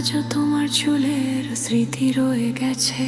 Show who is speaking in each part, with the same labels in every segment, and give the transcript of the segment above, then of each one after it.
Speaker 1: আজও তোমার চুলের স্মৃতি রয়ে গেছে।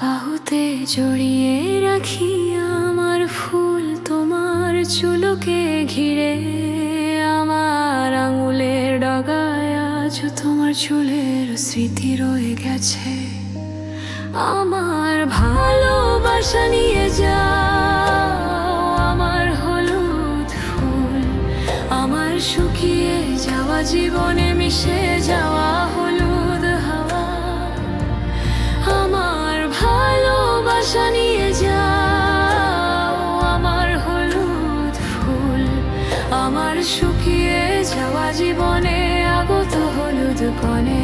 Speaker 1: বাহুতে জড়িয়ে রাখি আমার ফুল, তোমার চুলকে ঘিরে। আমার আঙুলের ডগায় আজও তোমার চুলের স্মৃতি রয়ে গেছে। আমার ভালোবাসা নিয়ে যাও শুকিয়ে যাওয়া, জীবনে মিশে যাওয়া হলুদ হাওয়া। আমার ভালোবাসা নিয়ে যাও, আমার হলুদ ফুল। আমার শুকিয়ে যাওয়া, জীবনে আগত হলুদ কনে।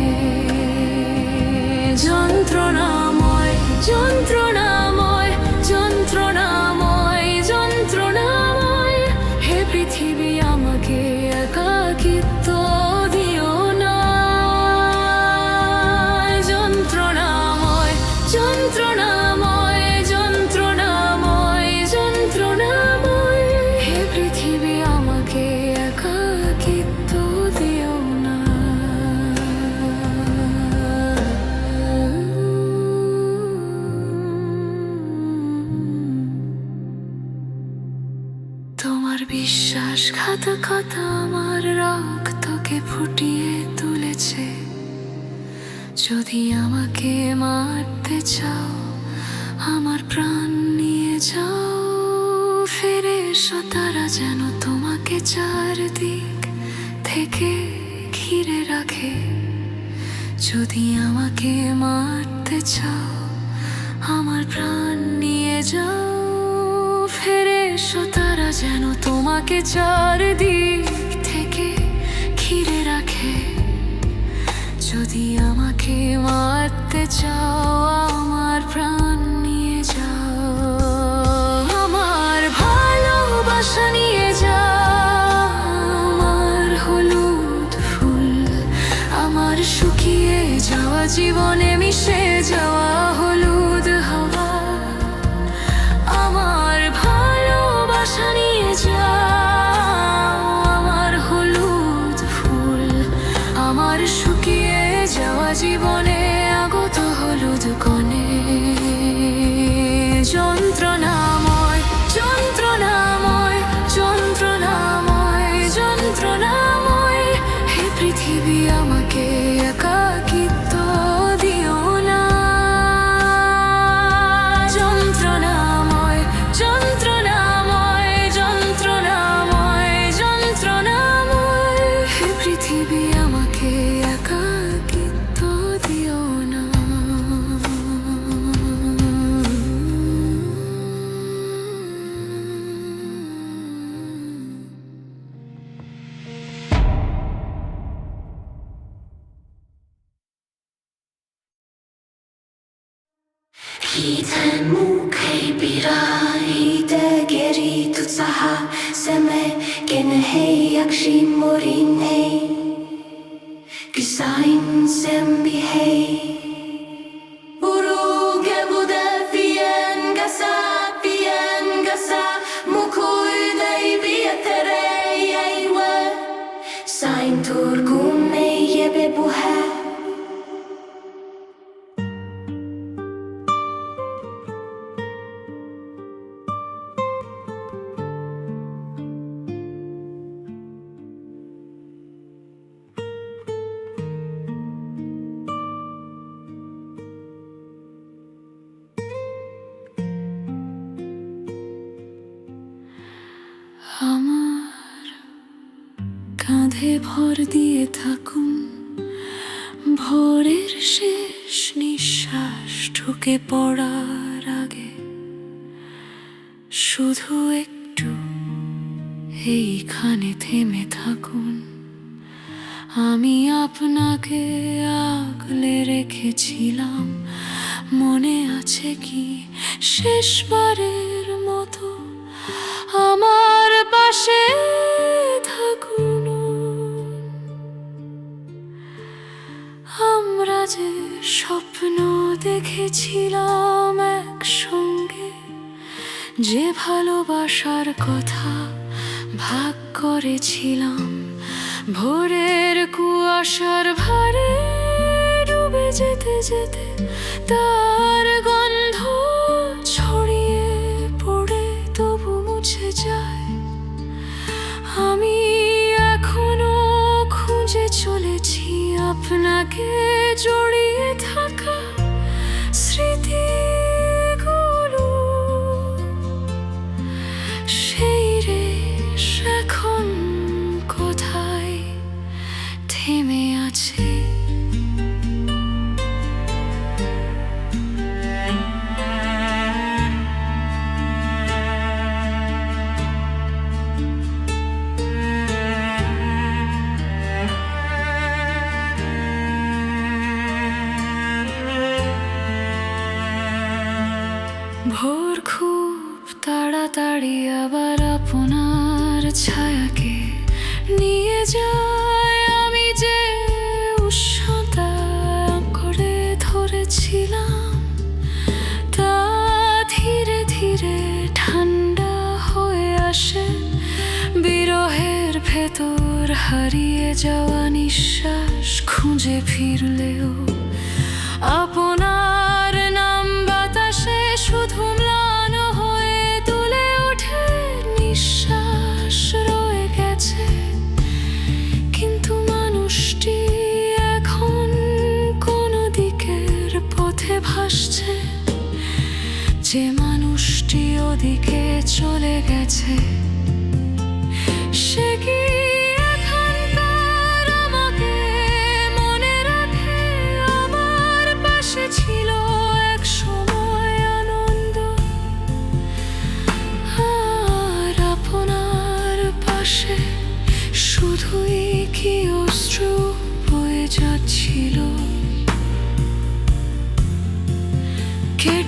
Speaker 1: তারা যেন তোমাকে চারদিক থেকে ঘিরে রাখে। যদি আমাকে মারতে চাও, আমার প্রাণ নিয়ে যাও। ফিরে এসো তারা যেন তোমাকে চারদিক থেকে ঘিরে রাখে। যদি আমাকে মারতে চাও, আমার প্রাণ জীবনে মিশে যাওয়া
Speaker 2: Iden muke birai de geri tutsaha seme gene hey yakşi morine Güsain sem
Speaker 1: bihey কাঁধে ভর দিয়ে থাকুন। ভোরের শেষ নিঃশ্বাস ঢুকে পড়ার আগে। শুধু একটু এইখানে থেমে থাকুন। আমি আপনাকে আগলে রেখেছিলাম। মনে আছে কি? শেষবারের ভাগ করেছিলাম। ভোরের কুয়াশার ভারে ডুবে যেতে যেতে তার গন্ধ ছড়িয়ে পড়ে, তবু মুছে যায়। আমি এখনও খুঁজে চলেছি আপনাকে জড়িয়ে থাকা স্মৃতিগুলো ভোর খুব তাড়াতাড়ি আবার আপনার ছায়াকে নিয়ে যায়। আমি যে উষ্ণতা করে ধরেছিলাম, তা ধীরে ধীরে ঠান্ডা হয়ে আসে। বিরহের ভেতর হারিয়ে যাওয়া নিঃশ্বাস খুঁজে ফিরলেও ভাসছে যে মানুষটি ওদিকে চলে গেছে সে কি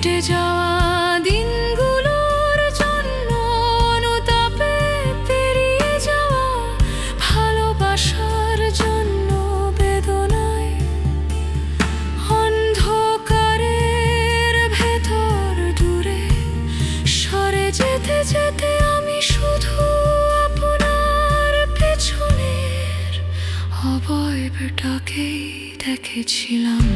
Speaker 1: কেটে যাওয়া দিনগুলোর জন্য অনুতাপে পেরিয়ে যাওয়া ভালোবাসার জন্য বেদনায় অন্ধকারের ভেতর দূরে সরে যেতে যেতে আমি শুধু আপনার পেছনের অবয়বটাকেই দেখেছিলাম।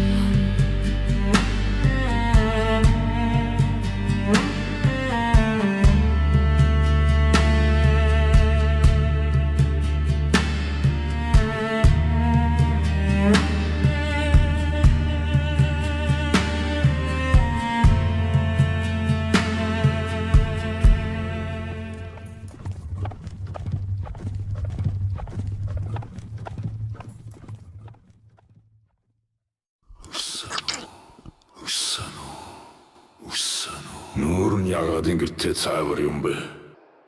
Speaker 1: хэрэгтэй цаавар юм бэ?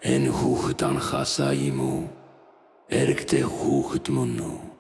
Speaker 1: Энэ хүүхэд анхаасаа юм уу? Эрэгтэй хүүхэд мөн үү?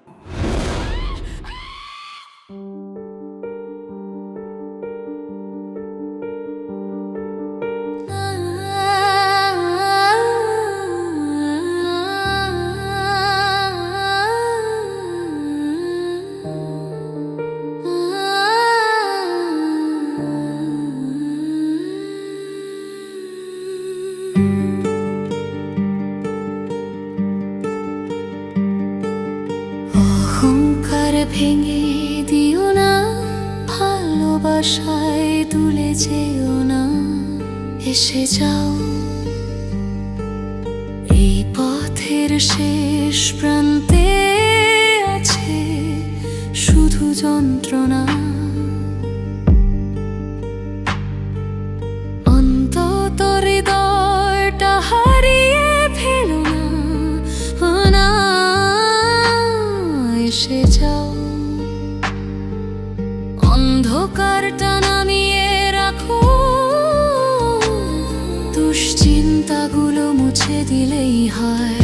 Speaker 1: দুশ্চিন্তাগুলো মুছে দিলেই হয়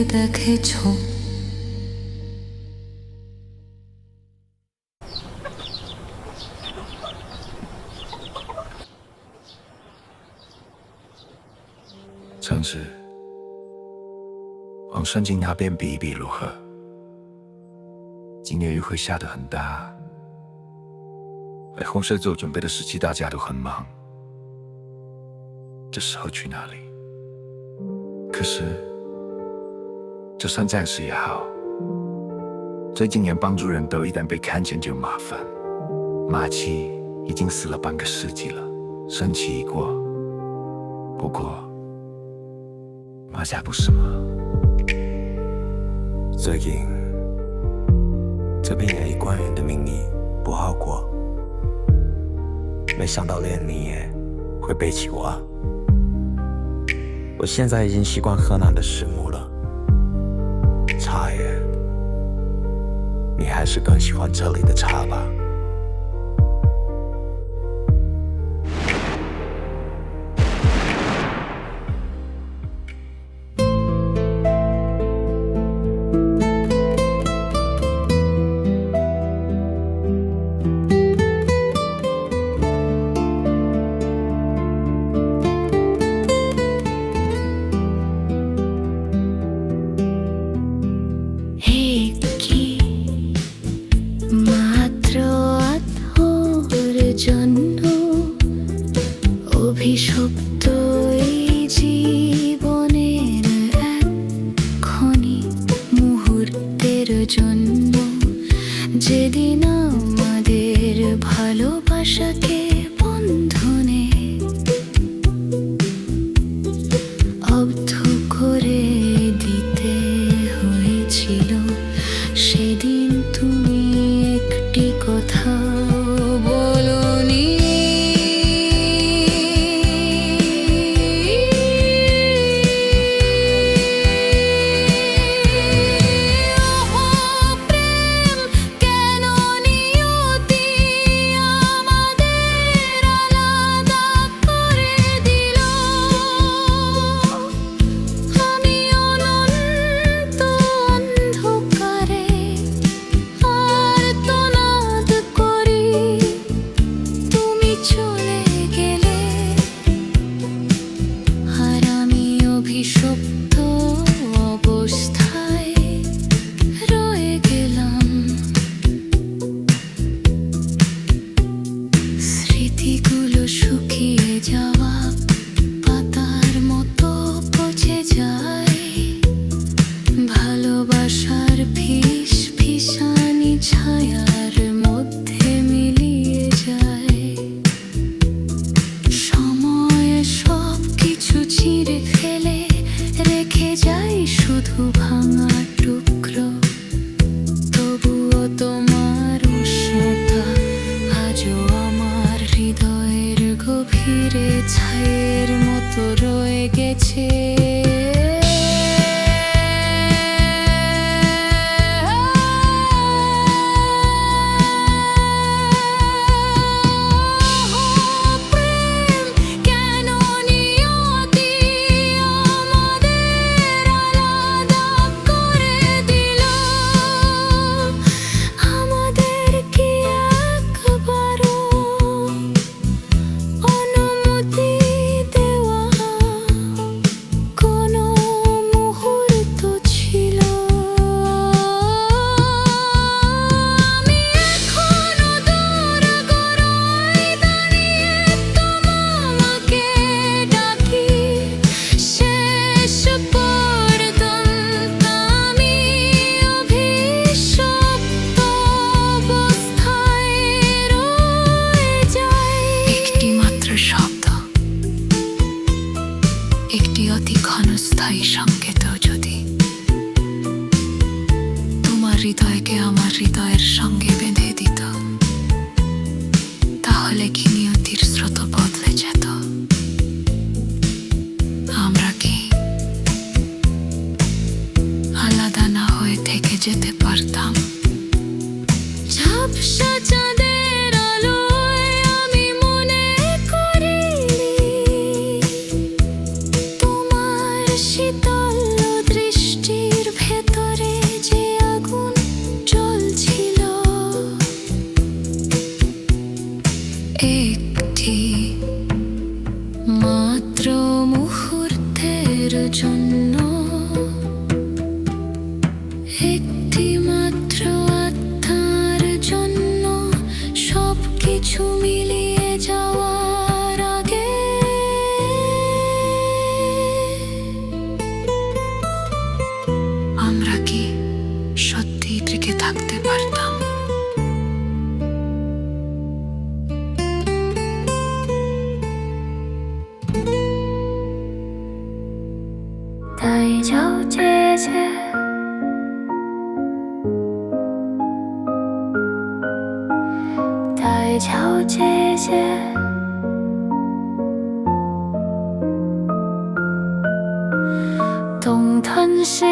Speaker 1: লুকিয়ে দেখেছো
Speaker 3: 城市往圣经那边比一比如何？今年雨会下得很大，为红色做准备的时期，大家都很忙。这时候去哪里？可是， 就算暂时也好。最近连帮助人都一旦被看见就麻烦。马七已经死了半个世纪了，生期已过。不过，马甲不是吗？
Speaker 4: 最近这边也以官员的名义不好过，没想到连你也会背起我。我现在已经习惯河南的食物了，茶叶，你还是更喜欢这里的茶吧。
Speaker 1: অভিশপ্ত しと别叫姐姐。
Speaker 5: 东臀西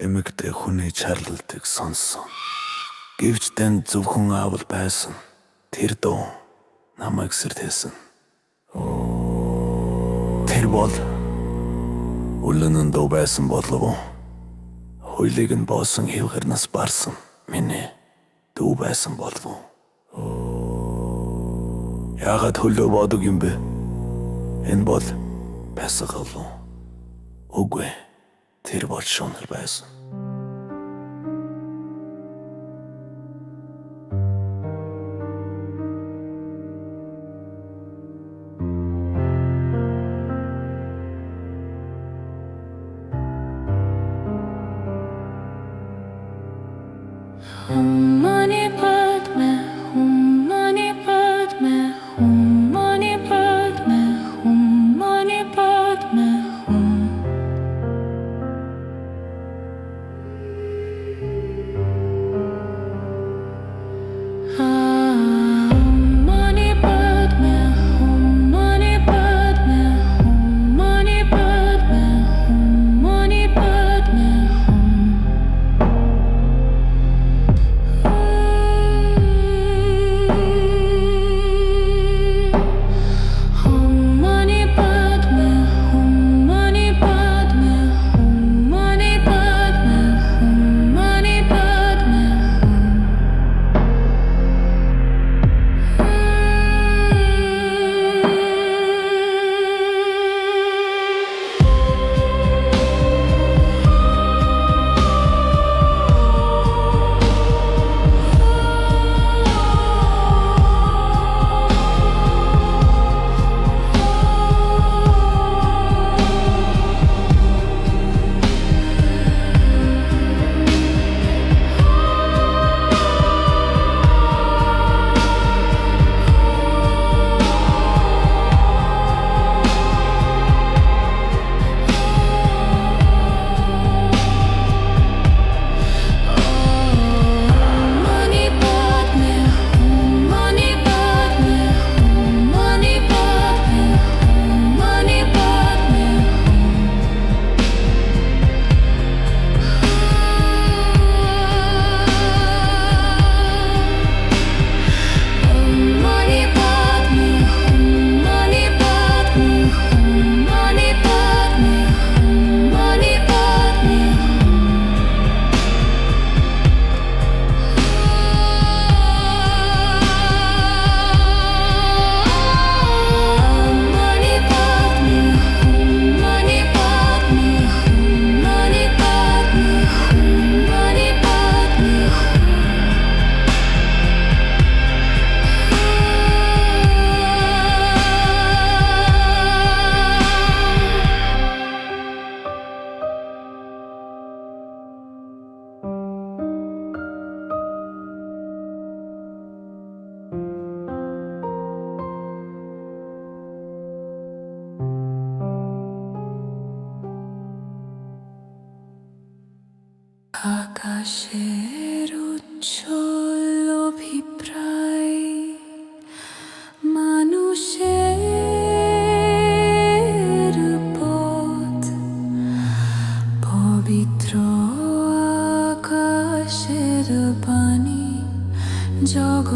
Speaker 5: эмэгтэй хүний чарлалтыг сонссон. Гэвч тань зөвхөн аавал байсан. Тэр дуу намайг сэрдээсэн. Тэр бол уланын дуу байсан болов уу?
Speaker 1: Хойлыг нь боосон хөвгөрнөөс барсан. Миний дүү байсан болов уу? Яагаад хөлөө бодог юм бэ? Энэ бол пасаг болов уу? Үгүй ээ. Тэр бол шунал байсан.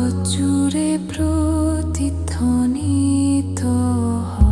Speaker 6: জগৎ জুড়ে প্রতিধ্বনিত হয়।